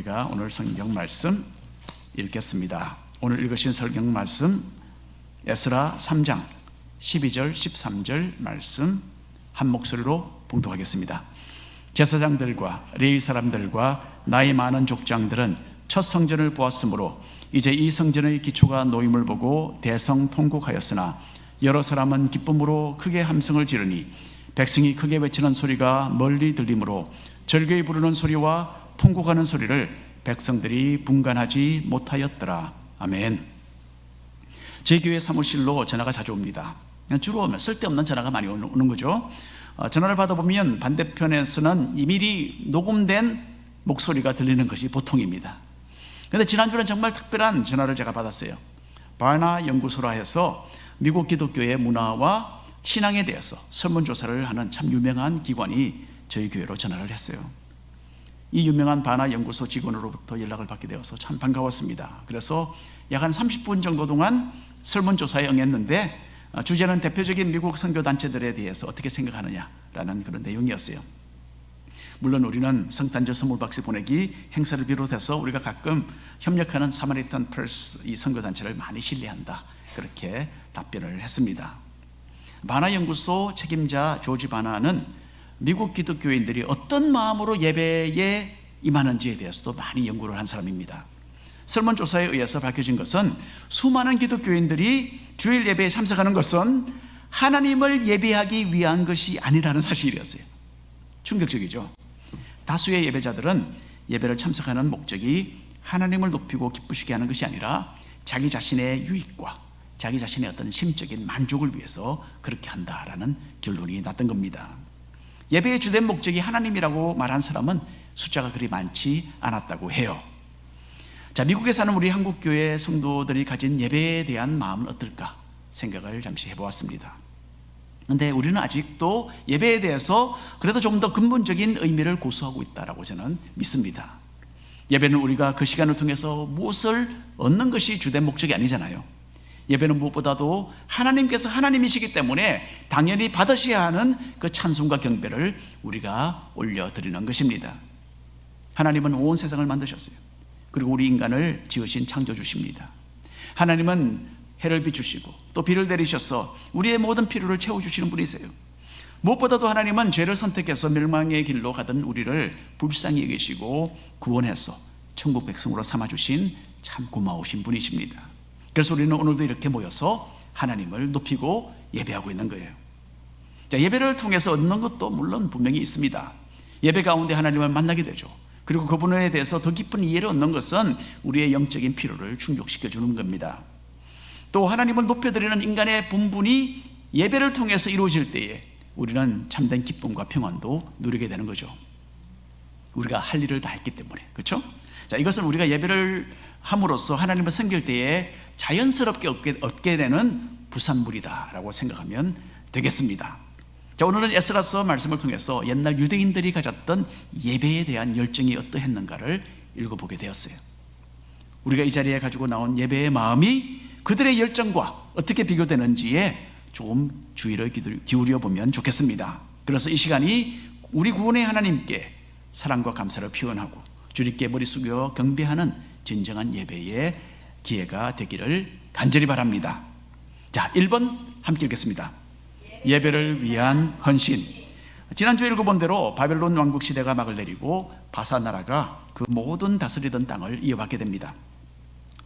우리가 오늘 성경 말씀 읽겠습니다. 오늘 읽으신 성경 말씀 에스라 3장 12절 13절 말씀 한 목소리로 봉독하겠습니다. 제사장들과 레위 사람들과 나이 많은 족장들은 첫 성전을 보았으므로 이제 이 성전의 기초가 놓임을 보고 대성통곡하였으나 여러 사람은 기쁨으로 크게 함성을 지르니 백성이 크게 외치는 소리가 멀리 들리므로 절개에 부르는 소리와 통곡하는 소리를 백성들이 분간하지 못하였더라. 아멘. 제 교회 사무실로 전화가 자주 옵니다. 주로 오면 쓸데없는 전화가 많이 오는 거죠. 어, 전화를 받아보면 반대편에서는 이미리 녹음된 목소리가 들리는 것이 보통입니다. 그런데 지난주는 정말 특별한 전화를 제가 받았어요. 바나 연구소라 해서 미국 기독교의 문화와 신앙에 대해서 설문조사를 하는 참 유명한 기관이 저희 교회로 전화를 했어요. 이 유명한 바나 연구소 직원으로부터 연락을 받게 되어서 참 반가웠습니다. 그래서 약 한 30분 정도 동안 설문조사에 응했는데 어, 주제는 대표적인 미국 선교단체들에 대해서 어떻게 생각하느냐라는 그런 내용이었어요. 물론 우리는 성탄절 선물 박스 보내기 행사를 비롯해서 우리가 가끔 협력하는 사마리탄 펄스 이 선교단체를 많이 신뢰한다. 그렇게 답변을 했습니다. 바나 연구소 책임자 조지 바나는 미국 기독교인들이 어떤 마음으로 예배에 임하는지에 대해서도 많이 연구를 한 사람입니다. 설문조사에 의해서 밝혀진 것은 수많은 기독교인들이 주일 예배에 참석하는 것은 하나님을 예배하기 위한 것이 아니라는 사실이었어요. 충격적이죠. 다수의 예배자들은 예배를 참석하는 목적이 하나님을 높이고 기쁘시게 하는 것이 아니라 자기 자신의 유익과 자기 자신의 어떤 심적인 만족을 위해서 그렇게 한다라는 결론이 났던 겁니다. 예배의 주된 목적이 하나님이라고 말한 사람은 숫자가 그리 많지 않았다고 해요. 자, 미국에 사는 우리 한국교회 성도들이 가진 예배에 대한 마음은 어떨까 생각을 잠시 해보았습니다. 근데 우리는 아직도 예배에 대해서 그래도 좀 더 근본적인 의미를 고수하고 있다라고 저는 믿습니다. 예배는 우리가 그 시간을 통해서 무엇을 얻는 것이 주된 목적이 아니잖아요. 예배는 무엇보다도 하나님께서 하나님이시기 때문에 당연히 받으셔야 하는 그 찬송과 경배를 우리가 올려드리는 것입니다. 하나님은 온 세상을 만드셨어요. 그리고 우리 인간을 지으신 창조주십니다. 하나님은 해를 비추시고 또 비를 내리셔서 우리의 모든 필요를 채워주시는 분이세요. 무엇보다도 하나님은 죄를 선택해서 멸망의 길로 가던 우리를 불쌍히 여기시고 구원해서 천국 백성으로 삼아주신 참 고마우신 분이십니다. 그래서 우리는 오늘도 이렇게 모여서 하나님을 높이고 예배하고 있는 거예요. 자, 예배를 통해서 얻는 것도 물론 분명히 있습니다. 예배 가운데 하나님을 만나게 되죠. 그리고 그분에 대해서 더 깊은 이해를 얻는 것은 우리의 영적인 필요를 충족시켜 주는 겁니다. 또 하나님을 높여드리는 인간의 본분이 예배를 통해서 이루어질 때에 우리는 참된 기쁨과 평안도 누리게 되는 거죠. 우리가 할 일을 다 했기 때문에. 그렇죠? 자, 이것은 우리가 예배를 함으로써 하나님을 섬길 때에 자연스럽게 얻게, 얻게 되는 부산물이다라고 생각하면 되겠습니다. 자, 오늘은 에스라서 말씀을 통해서 옛날 유대인들이 가졌던 예배에 대한 열정이 어떠했는가를 읽어보게 되었어요. 우리가 이 자리에 가지고 나온 예배의 마음이 그들의 열정과 어떻게 비교되는지에 조금 주의를 기울여 보면 좋겠습니다. 그래서 이 시간이 우리 구원의 하나님께 사랑과 감사를 표현하고 주님께 머리 숙여 경배하는 진정한 예배의 기회가 되기를 간절히 바랍니다. 자, 1번 함께 읽겠습니다. 예배를 위한 헌신. 지난주 읽어본 대로 바벨론 왕국 시대가 막을 내리고 바사 나라가 그 모든 다스리던 땅을 이어받게 됩니다.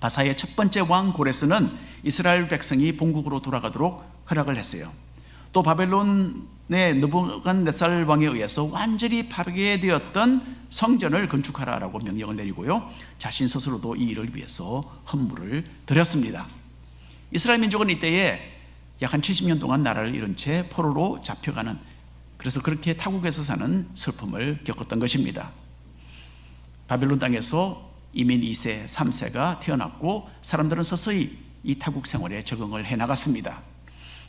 바사의 첫 번째 왕 고레스는 이스라엘 백성이 본국으로 돌아가도록 허락을 했어요. 또 바벨론의 느부갓네살 왕에 의해서 완전히 파괴되었던 성전을 건축하라라고 명령을 내리고요. 자신 스스로도 이 일을 위해서 헌물을 드렸습니다. 이스라엘 민족은 이때에 약 한 70년 동안 나라를 잃은 채 포로로 잡혀가는 그래서 그렇게 타국에서 사는 슬픔을 겪었던 것입니다. 바벨론 땅에서 이민 2세, 3세가 태어났고 사람들은 서서히 이 타국 생활에 적응을 해 나갔습니다.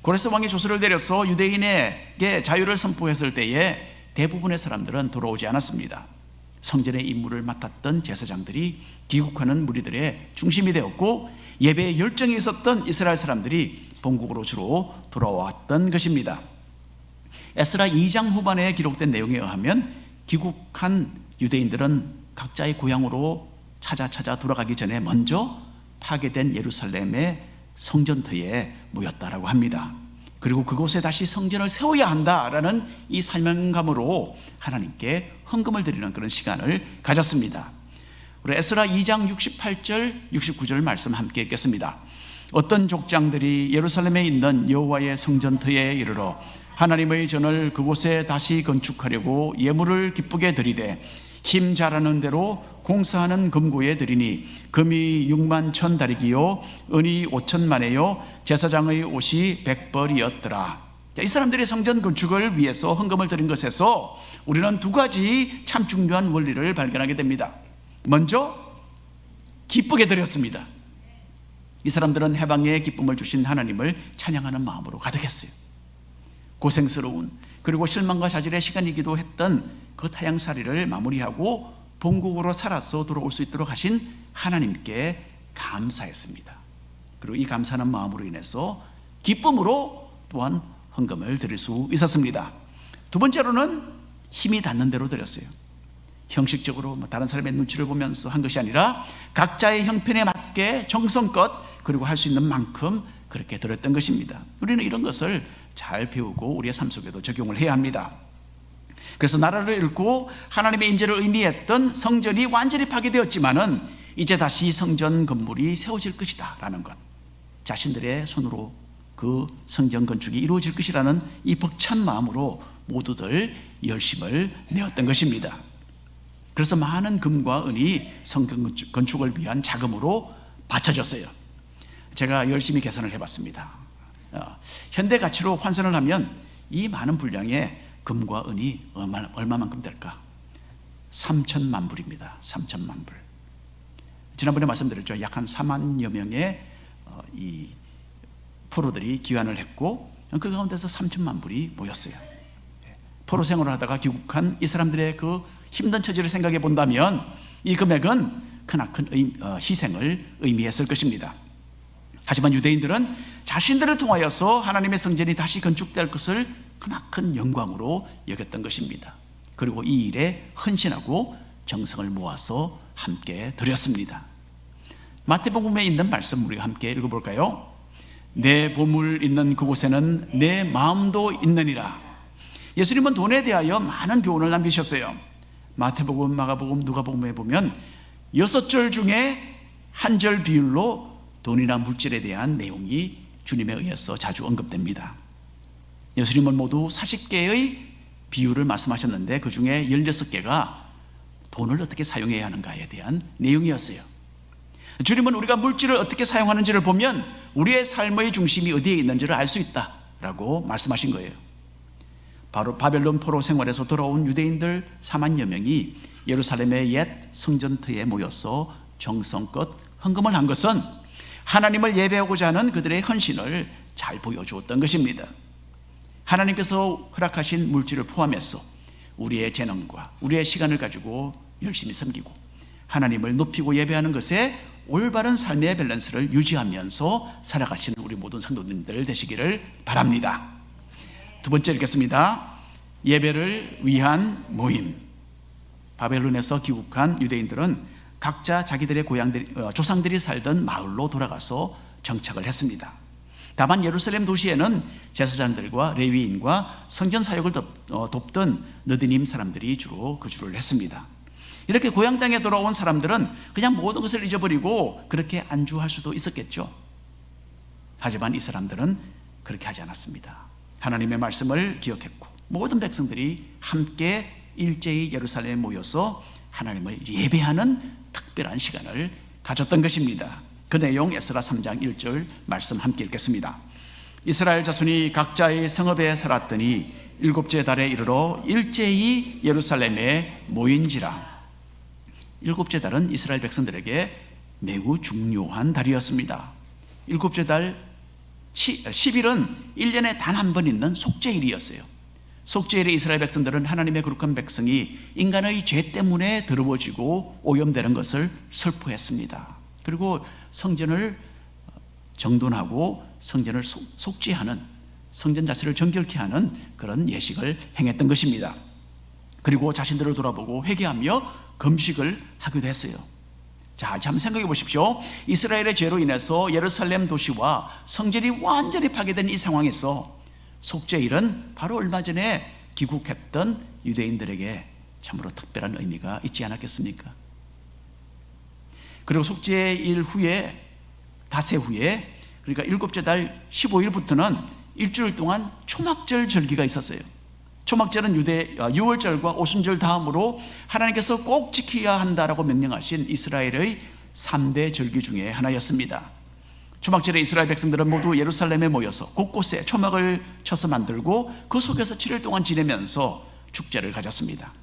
고레스 왕이 조서를 내려서 유대인에게 자유를 선포했을 때에 대부분의 사람들은 돌아오지 않았습니다. 성전의 임무를 맡았던 제사장들이 귀국하는 무리들의 중심이 되었고 예배에 열정이 있었던 이스라엘 사람들이 본국으로 주로 돌아왔던 것입니다. 에스라 2장 후반에 기록된 내용에 의하면 귀국한 유대인들은 각자의 고향으로 찾아 찾아 돌아가기 전에 먼저 파괴된 예루살렘의 성전터에 모였다라고 합니다. 그리고 그곳에 다시 성전을 세워야 한다라는 이 사명감으로 하나님께 헌금을 드리는 그런 시간을 가졌습니다. 우리 에스라 2장 68절 69절 말씀 함께 읽겠습니다. 어떤 족장들이 예루살렘에 있는 여호와의 성전터에 이르러 하나님의 전을 그곳에 다시 건축하려고 예물을 기쁘게 드리되 힘 잘하는 대로 공사하는 금고에 드리니 금이 6만 천 다리기요 은이 5천만에요 제사장의 옷이 백벌이었더라. 이 사람들의 성전 건축을 위해서 헌금을 드린 것에서 우리는 두 가지 참 중요한 원리를 발견하게 됩니다. 먼저 기쁘게 드렸습니다. 이 사람들은 해방의 기쁨을 주신 하나님을 찬양하는 마음으로 가득했어요. 고생스러운 그리고 실망과 자질의 시간이기도 했던 그 타양살이를 마무리하고 본국으로 살아서 돌아올 수 있도록 하신 하나님께 감사했습니다. 그리고 이 감사하는 마음으로 인해서 기쁨으로 또한 헌금을 드릴 수 있었습니다. 두 번째로는 힘이 닿는 대로 드렸어요. 형식적으로 뭐 다른 사람의 눈치를 보면서 한 것이 아니라 각자의 형편에 맞게 정성껏 그리고 할 수 있는 만큼 그렇게 드렸던 것입니다. 우리는 이런 것을 잘 배우고 우리의 삶 속에도 적용을 해야 합니다. 그래서 나라를 잃고 하나님의 임재를 의미했던 성전이 완전히 파괴되었지만은 이제 다시 성전 건물이 세워질 것이다라는 것. 자신들의 손으로 그 성전 건축이 이루어질 것이라는 이 벅찬 마음으로 모두들 열심을 내었던 것입니다. 그래서 많은 금과 은이 성전 건축을 위한 자금으로 바쳐졌어요. 제가 열심히 계산을 해봤습니다. 어, 현대 가치로 환산을 하면 이 많은 분량의 금과 은이 얼마, 얼마만큼 될까? 3천만 불입니다. 3천만 불. 지난번에 말씀드렸죠. 약 한 4만여 명의 어, 이 프로들이 기환을 했고 그 가운데서 3천만 불이 모였어요. 예. 포로 생활을 하다가 귀국한 이 사람들의 그 힘든 처지를 생각해 본다면 이 금액은 크나큰 어, 희생을 의미했을 것입니다. 하지만 유대인들은 자신들을 통하여서 하나님의 성전이 다시 건축될 것을 크나큰 영광으로 여겼던 것입니다. 그리고 이 일에 헌신하고 정성을 모아서 함께 드렸습니다. 마태복음에 있는 말씀 우리가 함께 읽어볼까요? 내 보물 있는 그곳에는 내 마음도 있느니라. 예수님은 돈에 대하여 많은 교훈을 남기셨어요. 마태복음, 마가복음, 누가복음에 보면 여섯 절 중에 한 절 비율로 돈이나 물질에 대한 내용이 주님에 의해서 자주 언급됩니다. 예수님은 모두 40개의 비유를 말씀하셨는데 그 중에 16개가 돈을 어떻게 사용해야 하는가에 대한 내용이었어요. 주님은 우리가 물질을 어떻게 사용하는지를 보면 우리의 삶의 중심이 어디에 있는지를 알 수 있다라고 말씀하신 거예요. 바로 바벨론 포로 생활에서 돌아온 유대인들 4만여 명이 예루살렘의 옛 성전터에 모여서 정성껏 헌금을 한 것은 하나님을 예배하고자 하는 그들의 헌신을 잘 보여주었던 것입니다. 하나님께서 허락하신 물질을 포함해서 우리의 재능과 우리의 시간을 가지고 열심히 섬기고 하나님을 높이고 예배하는 것에 올바른 삶의 밸런스를 유지하면서 살아가시는 우리 모든 성도님들 되시기를 바랍니다. 두 번째 읽겠습니다. 예배를 위한 모임. 바벨론에서 귀국한 유대인들은 각자 자기들의 고향들 어, 조상들이 살던 마을로 돌아가서 정착을 했습니다. 다만 예루살렘 도시에는 제사장들과 레위인과 성전 사역을 어, 돕던 느디님 사람들이 주로 거주를 했습니다. 이렇게 고향 땅에 돌아온 사람들은 그냥 모든 것을 잊어버리고 그렇게 안주할 수도 있었겠죠. 하지만 이 사람들은 그렇게 하지 않았습니다. 하나님의 말씀을 기억했고 모든 백성들이 함께 일제히 예루살렘에 모여서 하나님을 예배하는 특별한 시간을 가졌던 것입니다. 그 내용 에스라 3장 1절 말씀 함께 읽겠습니다. 이스라엘 자손이 각자의 성읍에 살았더니 일곱째 달에 이르러 일제히 예루살렘에 모인지라. 일곱째 달은 이스라엘 백성들에게 매우 중요한 달이었습니다. 일곱째 달 10일은 1년에 단 한 번 있는 속죄일이었어요. 속죄일에 이스라엘 백성들은 하나님의 거룩한 백성이 인간의 죄 때문에 더러워지고 오염되는 것을 슬퍼했습니다. 그리고 성전을 정돈하고 성전을 속죄하는 성전 자체를 정결케 하는 그런 예식을 행했던 것입니다. 그리고 자신들을 돌아보고 회개하며 금식을 하기도 했어요. 자, 한번 생각해 보십시오. 이스라엘의 죄로 인해서 예루살렘 도시와 성전이 완전히 파괴된 이 상황에서 속죄일은 바로 얼마 전에 귀국했던 유대인들에게 참으로 특별한 의미가 있지 않았겠습니까? 그리고 속죄일 후에 닷새 후에 그러니까 일곱째 달 15일부터는 일주일 동안 초막절 절기가 있었어요. 초막절은 유대 아, 유월절과 오순절 다음으로 하나님께서 꼭 지켜야 한다라고 명령하신 이스라엘의 3대 절기 중에 하나였습니다. 초막절에 이스라엘 백성들은 모두 예루살렘에 모여서 곳곳에 초막을 쳐서 만들고 그 속에서 7일 동안 지내면서 축제를 가졌습니다.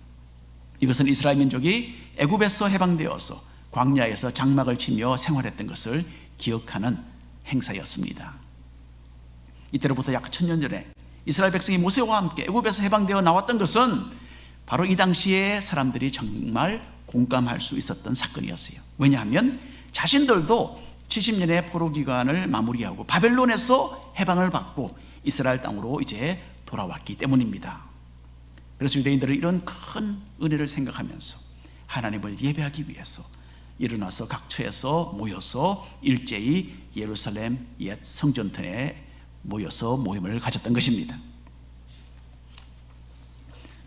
이것은 이스라엘 민족이 애굽에서 해방되어서 광야에서 장막을 치며 생활했던 것을 기억하는 행사였습니다. 이때로부터 약 천년 전에 이스라엘 백성이 모세와 함께 애굽에서 해방되어 나왔던 것은 바로 이 당시에 사람들이 정말 공감할 수 있었던 사건이었어요. 왜냐하면 자신들도 70년의 포로 기간을 마무리하고 바벨론에서 해방을 받고 이스라엘 땅으로 이제 돌아왔기 때문입니다. 그래서 유대인들은 이런 큰 은혜를 생각하면서 하나님을 예배하기 위해서 일어나서 각처에서 모여서 일제히 예루살렘 옛 성전터에 모여서 모임을 가졌던 것입니다.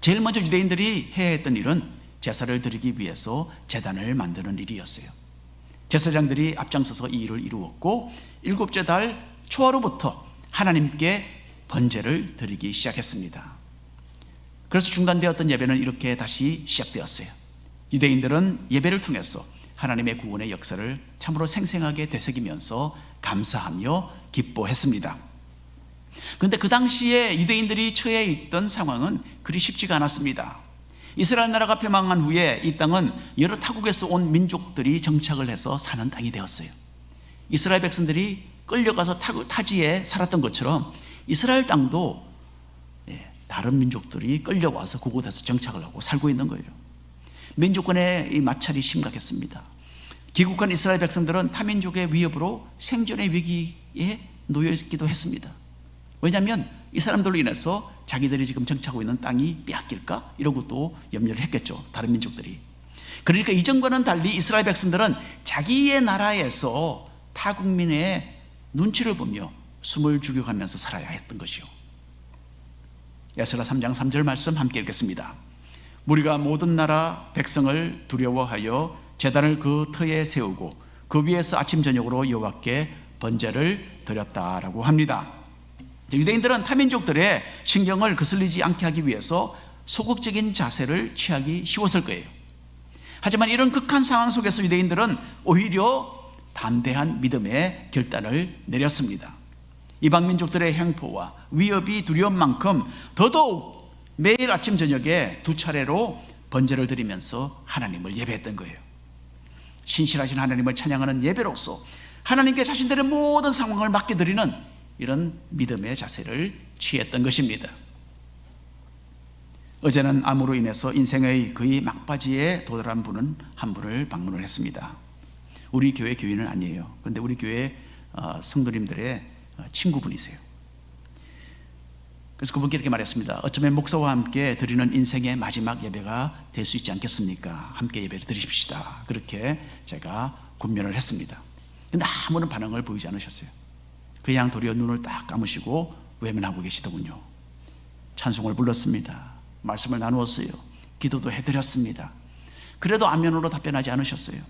제일 먼저 유대인들이 해야 했던 일은 제사를 드리기 위해서 제단을 만드는 일이었어요. 제사장들이 앞장서서 이 일을 이루었고 일곱째 달 초하루부터 하나님께 번제를 드리기 시작했습니다. 그래서 중단되었던 예배는 이렇게 다시 시작되었어요. 유대인들은 예배를 통해서 하나님의 구원의 역사를 참으로 생생하게 되새기면서 감사하며 기뻐했습니다. 그런데 그 당시에 유대인들이 처해 있던 상황은 그리 쉽지가 않았습니다. 이스라엘 나라가 폐망한 후에 이 땅은 여러 타국에서 온 민족들이 정착을 해서 사는 땅이 되었어요. 이스라엘 백성들이 끌려가서 타지에 살았던 것처럼 이스라엘 땅도 예, 다른 민족들이 끌려와서 그곳에서 정착을 하고 살고 있는 거예요. 민족권의 마찰이 심각했습니다. 귀국한 이스라엘 백성들은 타민족의 위협으로 생존의 위기에 놓여 있기도 했습니다. 왜냐하면 이 사람들로 인해서 자기들이 지금 정착하고 있는 땅이 빼앗길까? 이러고 또 염려를 했겠죠. 다른 민족들이. 그러니까 이전과는 달리 이스라엘 백성들은 자기의 나라에서 타 국민의 눈치를 보며 숨을 죽여가면서 살아야 했던 것이요. 에스라 3장 3절 말씀 함께 읽겠습니다. 우리가 모든 나라 백성을 두려워하여 제단을 그 터에 세우고 그 위에서 아침 저녁으로 여호와께 번제를 드렸다라고 합니다. 유대인들은 타민족들의 신경을 거슬리지 않게 하기 위해서 소극적인 자세를 취하기 쉬웠을 거예요. 하지만 이런 극한 상황 속에서 유대인들은 오히려 담대한 믿음의 결단을 내렸습니다. 이방 민족들의 행포와 위협이 두려운 만큼 더더욱 매일 아침 저녁에 두 차례로 번제를 드리면서 하나님을 예배했던 거예요. 신실하신 하나님을 찬양하는 예배로서 하나님께 자신들의 모든 상황을 맡겨드리는 이런 믿음의 자세를 취했던 것입니다. 어제는 암으로 인해서 인생의 거의 막바지에 도달한 분은 한 분을 방문을 했습니다. 우리 교회 교인은 아니에요. 그런데 우리 교회 어, 성도님들의 어, 친구분이세요. 그래서 그분께 이렇게 말했습니다. 어쩌면 목사와 함께 드리는 인생의 마지막 예배가 될 수 있지 않겠습니까? 함께 예배를 드리십시다. 그렇게 제가 군면을 했습니다. 근데 아무런 반응을 보이지 않으셨어요. 그냥 도리어 눈을 딱 감으시고 외면하고 계시더군요. 찬송을 불렀습니다. 말씀을 나누었어요. 기도도 해드렸습니다. 그래도 안면으로 답변하지 않으셨어요.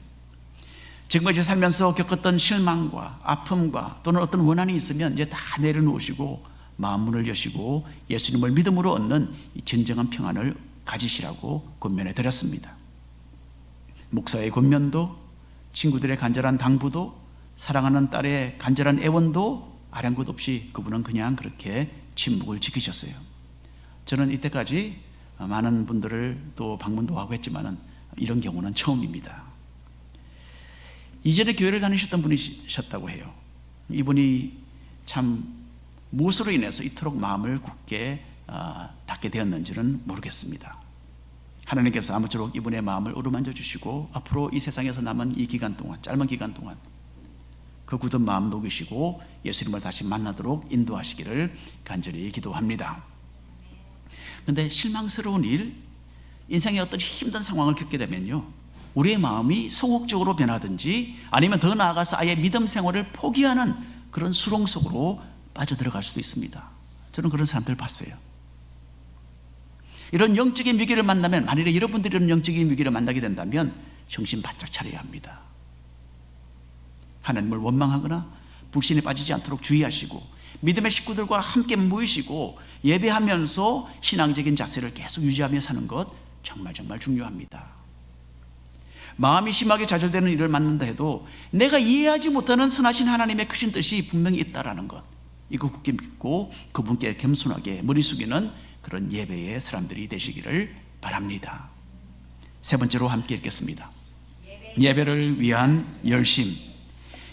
지금까지 살면서 겪었던 실망과 아픔과 또는 어떤 원한이 있으면 이제 다 내려놓으시고 마음문을 여시고 예수님을 믿음으로 얻는 진정한 평안을 가지시라고 권면해 드렸습니다. 목사의 권면도 친구들의 간절한 당부도 사랑하는 딸의 간절한 애원도 아량것 없이 그분은 그냥 그렇게 침묵을 지키셨어요. 저는 이때까지 많은 분들을 또 방문도 하고 했지만은 이런 경우는 처음입니다. 이전에 교회를 다니셨던 분이셨다고 해요. 이분이 참 무엇으로 인해서 이토록 마음을 굳게 어, 닫게 되었는지는 모르겠습니다. 하나님께서 아무쪼록 이분의 마음을 어루만져 주시고 앞으로 이 세상에서 남은 이 기간 동안 짧은 기간 동안 그 굳은 마음 녹이시고 예수님을 다시 만나도록 인도하시기를 간절히 기도합니다. 근데 실망스러운 일, 인생의 어떤 힘든 상황을 겪게 되면요. 우리의 마음이 소극적으로 변하든지 아니면 더 나아가서 아예 믿음 생활을 포기하는 그런 수렁 속으로 빠져들어갈 수도 있습니다. 저는 그런 사람들 봤어요. 이런 영적인 위기를 만나면 만일에 여러분들이 이런 영적인 위기를 만나게 된다면 정신 바짝 차려야 합니다. 하나님을 원망하거나 불신에 빠지지 않도록 주의하시고 믿음의 식구들과 함께 모이시고 예배하면서 신앙적인 자세를 계속 유지하며 사는 것 정말 정말 중요합니다. 마음이 심하게 좌절되는 일을 만난다 해도 내가 이해하지 못하는 선하신 하나님의 크신 뜻이 분명히 있다라는 것 이거 굳게 믿고 그분께 겸손하게 머리 숙이는 그런 예배의 사람들이 되시기를 바랍니다. 세 번째로 함께 읽겠습니다. 예배를 위한 열심.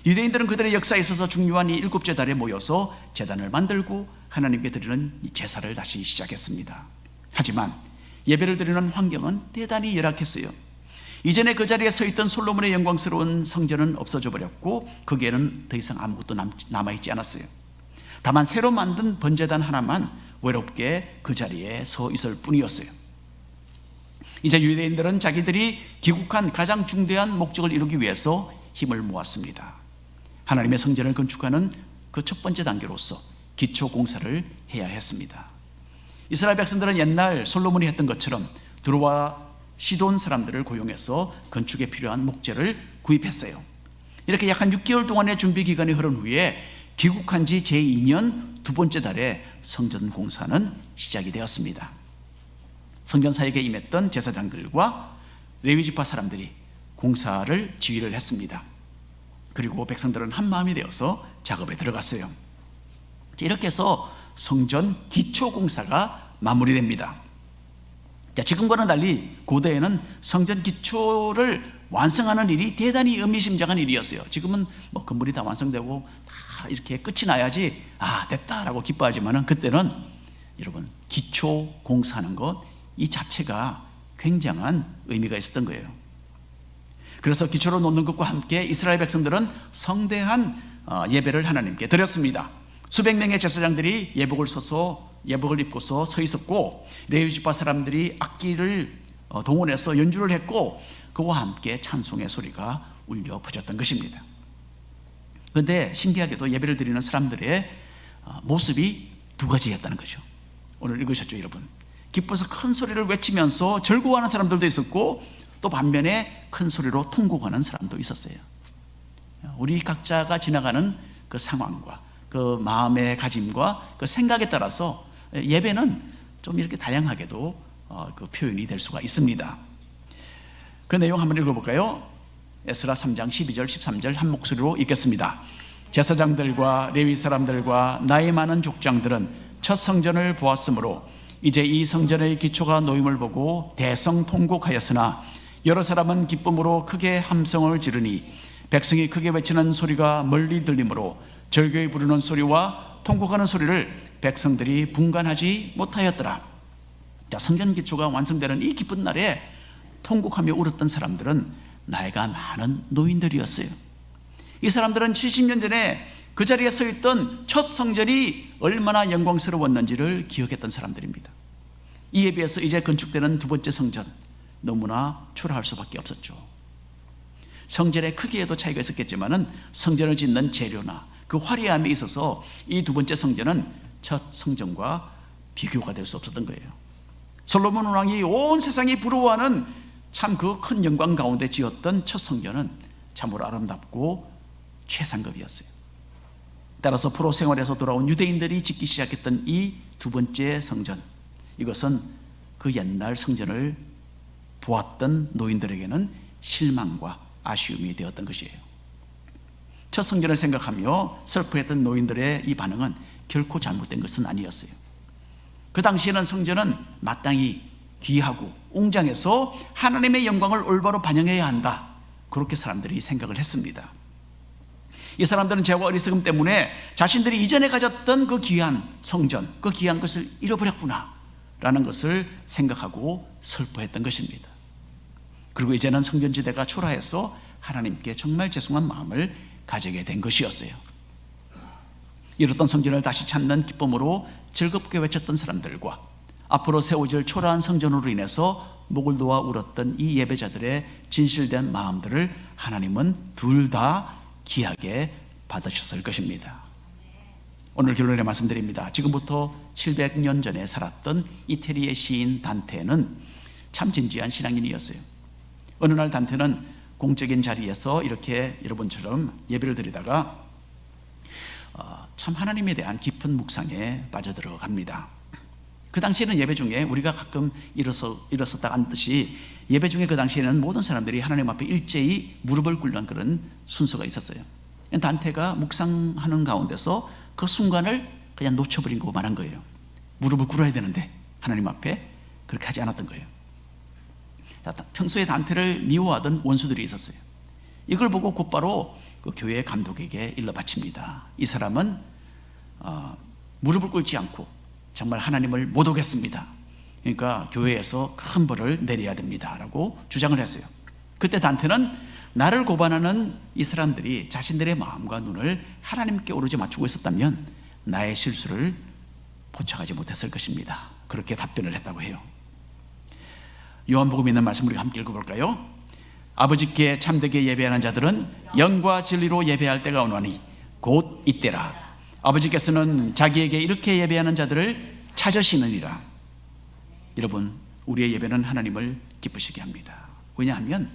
유대인들은 그들의 역사에 있어서 중요한 이 일곱째 달에 모여서 재단을 만들고 하나님께 드리는 제사를 다시 시작했습니다. 하지만 예배를 드리는 환경은 대단히 열악했어요. 이전에 그 자리에 서 있던 솔로몬의 영광스러운 성전은 없어져 버렸고 거기에는 더 이상 아무것도 남아있지 않았어요. 다만 새로 만든 번제단 하나만 외롭게 그 자리에 서 있을 뿐이었어요. 이제 유대인들은 자기들이 귀국한 가장 중대한 목적을 이루기 위해서 힘을 모았습니다. 하나님의 성전을 건축하는 그 첫 번째 단계로서 기초 공사를 해야 했습니다. 이스라엘 백성들은 옛날 솔로몬이 했던 것처럼 두루와 시돈 사람들을 고용해서 건축에 필요한 목재를 구입했어요. 이렇게 약 한 6개월 동안의 준비 기간이 흐른 후에 귀국한 지 제2년 두 번째 달에 성전 공사는 시작이 되었습니다. 성전 사역에 임했던 제사장들과 레위 지파 사람들이 공사를 지휘를 했습니다. 그리고 백성들은 한 마음이 되어서 작업에 들어갔어요. 이렇게 해서 성전 기초 공사가 마무리됩니다. 자, 지금과는 달리 고대에는 성전 기초를 완성하는 일이 대단히 의미심장한 일이었어요. 지금은 뭐 건물이 다 완성되고 다 이렇게 끝이 나야지 아 됐다라고 기뻐하지만은 그때는 여러분 기초 공사하는 것 이 자체가 굉장한 의미가 있었던 거예요. 그래서 기초로 놓는 것과 함께 이스라엘 백성들은 성대한 어, 예배를 하나님께 드렸습니다. 수백 명의 제사장들이 예복을 서서 예복을 입고서 서 있었고 레위 지파 사람들이 악기를 어, 동원해서 연주를 했고 그와 함께 찬송의 소리가 울려 퍼졌던 것입니다. 그런데 신기하게도 예배를 드리는 사람들의 어, 모습이 두 가지였다는 거죠. 오늘 읽으셨죠, 여러분? 기뻐서 큰 소리를 외치면서 즐거워하는 사람들도 있었고 또 반면에 큰 소리로 통곡하는 사람도 있었어요. 우리 각자가 지나가는 그 상황과 그 마음의 가짐과 그 생각에 따라서 예배는 좀 이렇게 다양하게도 어, 그 표현이 될 수가 있습니다. 그 내용 한번 읽어볼까요? 에스라 3장 12절 13절 한 목소리로 읽겠습니다. 제사장들과 레위 사람들과 나이 많은 족장들은 첫 성전을 보았으므로 이제 이 성전의 기초가 놓임을 보고 대성 통곡하였으나 여러 사람은 기쁨으로 크게 함성을 지르니 백성이 크게 외치는 소리가 멀리 들리므로 절교에 부르는 소리와 통곡하는 소리를 백성들이 분간하지 못하였더라. 자, 성전 기초가 완성되는 이 기쁜 날에 통곡하며 울었던 사람들은 나이가 많은 노인들이었어요. 이 사람들은 70년 전에 그 자리에 서 있던 첫 성전이 얼마나 영광스러웠는지를 기억했던 사람들입니다. 이에 비해서 이제 건축되는 두 번째 성전 너무나 초라할 수밖에 없었죠. 성전의 크기에도 차이가 있었겠지만은 성전을 짓는 재료나 그 화려함에 있어서 이 두 번째 성전은 첫 성전과 비교가 될 수 없었던 거예요. 솔로몬 왕이 온 세상이 부러워하는 참 그 큰 영광 가운데 지었던 첫 성전은 참으로 아름답고 최상급이었어요. 따라서 프로 생활에서 돌아온 유대인들이 짓기 시작했던 이 두 번째 성전, 이것은 그 옛날 성전을 보았던 노인들에게는 실망과 아쉬움이 되었던 것이에요. 첫 성전을 생각하며 슬퍼했던 노인들의 이 반응은 결코 잘못된 것은 아니었어요. 그 당시에는 성전은 마땅히 귀하고 웅장해서 하나님의 영광을 올바로 반영해야 한다. 그렇게 사람들이 생각을 했습니다. 이 사람들은 죄와 어리석음 때문에 자신들이 이전에 가졌던 그 귀한 성전, 그 귀한 것을 잃어버렸구나. 라는 것을 생각하고 슬퍼했던 것입니다. 그리고 이제는 성전지대가 초라해서 하나님께 정말 죄송한 마음을 가지게 된 것이었어요. 이렇던 성전을 다시 찾는 기쁨으로 즐겁게 외쳤던 사람들과 앞으로 세워질 초라한 성전으로 인해서 목을 놓아 울었던 이 예배자들의 진실된 마음들을 하나님은 둘 다 귀하게 받으셨을 것입니다. 오늘 결론에 말씀드립니다. 지금부터 700년 전에 살았던 이태리의 시인 단테는 참 진지한 신앙인이었어요. 어느 날 단테는 공적인 자리에서 이렇게 여러분처럼 예배를 드리다가 어, 참 하나님에 대한 깊은 묵상에 빠져들어갑니다. 그 당시에는 예배 중에 우리가 가끔 일어서 일어섰다 앉듯이 예배 중에 그 당시에는 모든 사람들이 하나님 앞에 일제히 무릎을 꿇는 그런 순서가 있었어요. 단테가 묵상하는 가운데서 그 순간을 그냥 놓쳐버린 거 말한 거예요. 무릎을 꿇어야 되는데 하나님 앞에 그렇게 하지 않았던 거예요. 자, 평소에 단테를 미워하던 원수들이 있었어요. 이걸 보고 곧바로 그 교회 감독에게 일러 바칩니다. 이 사람은 어, 무릎을 꿇지 않고 정말 하나님을 못 오겠습니다. 그러니까 교회에서 큰 벌을 내려야 됩니다라고 주장을 했어요. 그때 단테는 나를 고반하는 이 사람들이 자신들의 마음과 눈을 하나님께 오로지 맞추고 있었다면 나의 실수를 포착하지 못했을 것입니다. 그렇게 답변을 했다고 해요. 요한복음 있는 말씀 우리 함께 읽어볼까요? 아버지께 참되게 예배하는 자들은 영과 진리로 예배할 때가 오노니 곧 이때라. 아버지께서는 자기에게 이렇게 예배하는 자들을 찾으시느니라. 여러분, 우리의 예배는 하나님을 기쁘시게 합니다. 왜냐하면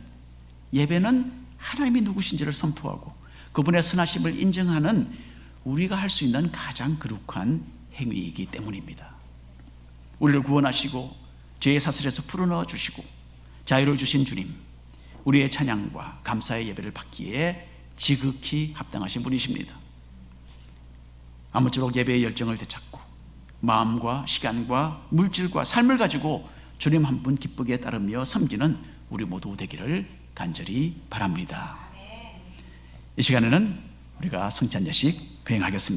예배는 하나님이 누구신지를 선포하고 그분의 선하심을 인정하는 우리가 할 수 있는 가장 거룩한 행위이기 때문입니다. 우리를 구원하시고 죄의 사슬에서 풀어넣어 주시고 자유를 주신 주님, 우리의 찬양과 감사의 예배를 받기에 지극히 합당하신 분이십니다. 아무쪼록 예배의 열정을 되찾고 마음과 시간과 물질과 삶을 가지고 주님 한 분 기쁘게 따르며 섬기는 우리 모두 되기를 간절히 바랍니다. 이 시간에는 우리가 성찬 예식 거행하겠습니다.